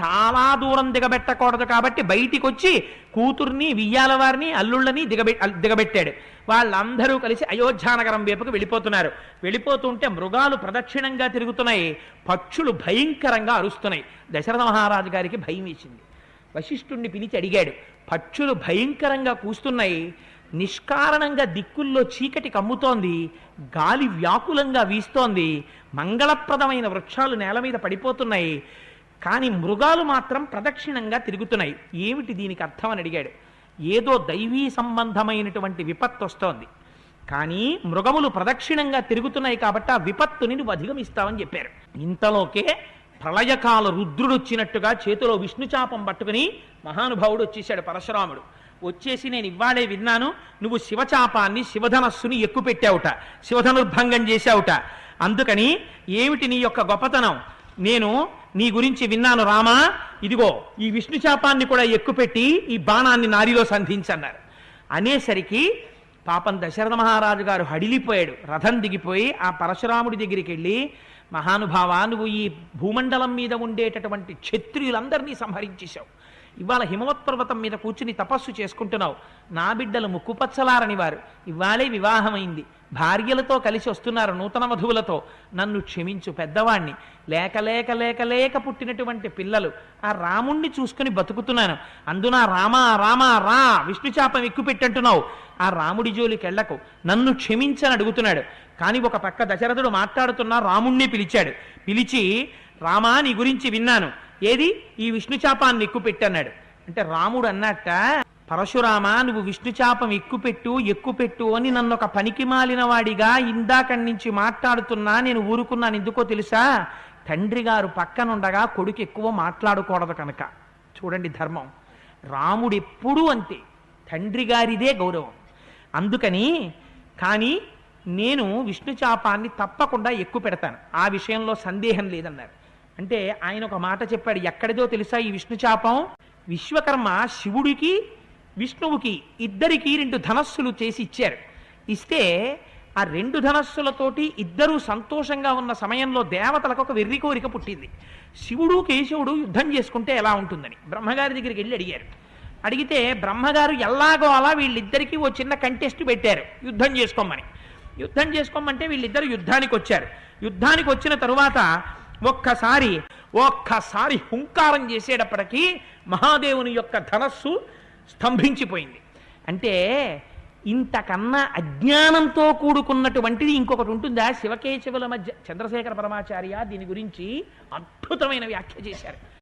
చాలా దూరం దిగబెట్టకూడదు కాబట్టి బయటికి వచ్చి కూతుర్ని వియ్యాల వారిని అల్లుళ్ళని దిగబె దిగబెట్టాడు. వాళ్ళందరూ కలిసి అయోధ్యానగరం వైపుకు వెళ్ళిపోతున్నారు. వెళ్ళిపోతుంటే మృగాలు ప్రదక్షిణంగా తిరుగుతున్నాయి. పక్షులు భయంకరంగా అరుస్తున్నాయి. దశరథ మహారాజు గారికి భయం వేసింది. వశిష్ఠుణ్ణి పిలిచి అడిగాడు పక్షులు భయంకరంగా కూస్తున్నాయి. నిష్కారణంగా దిక్కుల్లో చీకటి కమ్ముతోంది. గాలి వ్యాకులంగా వీస్తోంది. మంగళప్రదమైన వృక్షాలు నేల మీద పడిపోతున్నాయి. కానీ మృగాలు మాత్రం ప్రదక్షిణంగా తిరుగుతున్నాయి. ఏమిటి దీనికి అర్థం అని అడిగాడు. ఏదో దైవీ సంబంధమైనటువంటి విపత్తు వస్తోంది. కానీ మృగములు ప్రదక్షిణంగా తిరుగుతున్నాయి కాబట్టి ఆ విపత్తుని నువ్వు అధిగమిస్తావని చెప్పారు. ఇంతలోకే ప్రళయకాల రుద్రుడు వచ్చినట్టుగా చేతిలో విష్ణుచాపం పట్టుకుని మహానుభావుడు వచ్చేసాడు పరశురాముడు. వచ్చేసి నేను ఇవ్వాలే విన్నాను నువ్వు శివచాపాన్ని శివధనస్సుని ఎక్కుపెట్టావుట శివధనుర్భంగం చేశావుట. అందుకని ఏమిటి నీ యొక్క గొప్పతనం? నేను నీ గురించి విన్నాను రామా. ఇదిగో ఈ విష్ణుచాపాన్ని కూడా ఎక్కుపెట్టి ఈ బాణాన్ని నారిలో సంధించన్నారు. అనేసరికి పాపం దశరథ మహారాజు గారు హడిలిపోయాడు. రథం దిగిపోయి ఆ పరశురాముడి దగ్గరికి వెళ్ళి మహానుభావ నువ్వు ఈ భూమండలం మీద ఉండేటటువంటి క్షత్రియులందరినీ సంహరించేశావు. ఇవాళ హిమవత్ పర్వతం మీద కూర్చుని తపస్సు చేసుకుంటున్నావు. నా బిడ్డలు ముక్కుపచ్చలారని వారు. ఇవాళే వివాహమైంది. భార్యలతో కలిసి వస్తున్నారు నూతన వధువులతో. నన్ను క్షమించు పెద్దవాణ్ణి. లేక లేక లేక లేక పుట్టినటువంటి పిల్లలు. ఆ రాముణ్ణి చూసుకుని బతుకుతున్నాను. అందున రామ రామ రా విష్ణుచాపం ఎక్కుపెట్టంటున్నావు ఆ రాముడి జోలికి వెళ్ళకు. నన్ను క్షమించని అడుగుతున్నాడు. కానీ ఒక పక్క దశరథుడు మాట్లాడుతున్నా రాముణ్ణి పిలిచాడు. పిలిచి రామా నీ గురించి విన్నాను. ఏది? ఈ విష్ణుచాపాన్ని ఎక్కుపెట్టన్నాడు అంటే రాముడు అన్నట్ట పరశురామ నువ్వు విష్ణుచాపం ఎక్కుపెట్టు ఎక్కుపెట్టు అని నన్ను ఒక పనికి మాలిన వాడిగా ఇందాకడి నుంచి మాట్లాడుతున్నా నేను ఊరుకున్నాను ఎందుకో తెలుసా? తండ్రి గారు పక్కనుండగా కొడుకు ఎక్కువ మాట్లాడకూడదు కనుక. చూడండి ధర్మం. రాముడు ఎప్పుడూ అంతే. తండ్రి గారిదే గౌరవం. అందుకని కానీ నేను విష్ణుచాపాన్ని తప్పకుండా ఎక్కువ పెడతాను. ఆ విషయంలో సందేహం లేదన్నారు. అంటే ఆయన ఒక మాట చెప్పాడు ఎక్కడిదో తెలుసా ఈ విష్ణుచాపం విశ్వకర్మ శివుడికి విష్ణువుకి ఇద్దరికి రెండు ధనస్సులు చేసి ఇచ్చారు. ఇస్తే ఆ రెండు ధనస్సులతోటి ఇద్దరూ సంతోషంగా ఉన్న సమయంలో దేవతలకు ఒక వెర్రి కోరిక పుట్టింది. శివుడు కేశవుడు యుద్ధం చేసుకుంటే ఎలా ఉంటుందని బ్రహ్మగారి దగ్గరికి వెళ్ళి అడిగారు. అడిగితే బ్రహ్మగారు ఎలాగో అలా వీళ్ళిద్దరికీ ఓ చిన్న కంటెస్ట్ పెట్టారు యుద్ధం చేసుకోమని. యుద్ధం చేసుకోమంటే వీళ్ళిద్దరు యుద్ధానికి వచ్చారు యుద్ధానికి వచ్చిన తరువాత ఒక్కసారి ఒక్కసారి హుంకారం చేసేటప్పటికీ మహాదేవుని యొక్క ధనస్సు స్తంభించిపోయింది. అంటే ఇంతకన్నా అజ్ఞానంతో కూడుకున్నటువంటిది ఇంకొకటి ఉంటుందా? శివకేశవుల మధ్య చంద్రశేఖర పరమాచార్య దీని గురించి అద్భుతమైన వ్యాఖ్య చేశారు.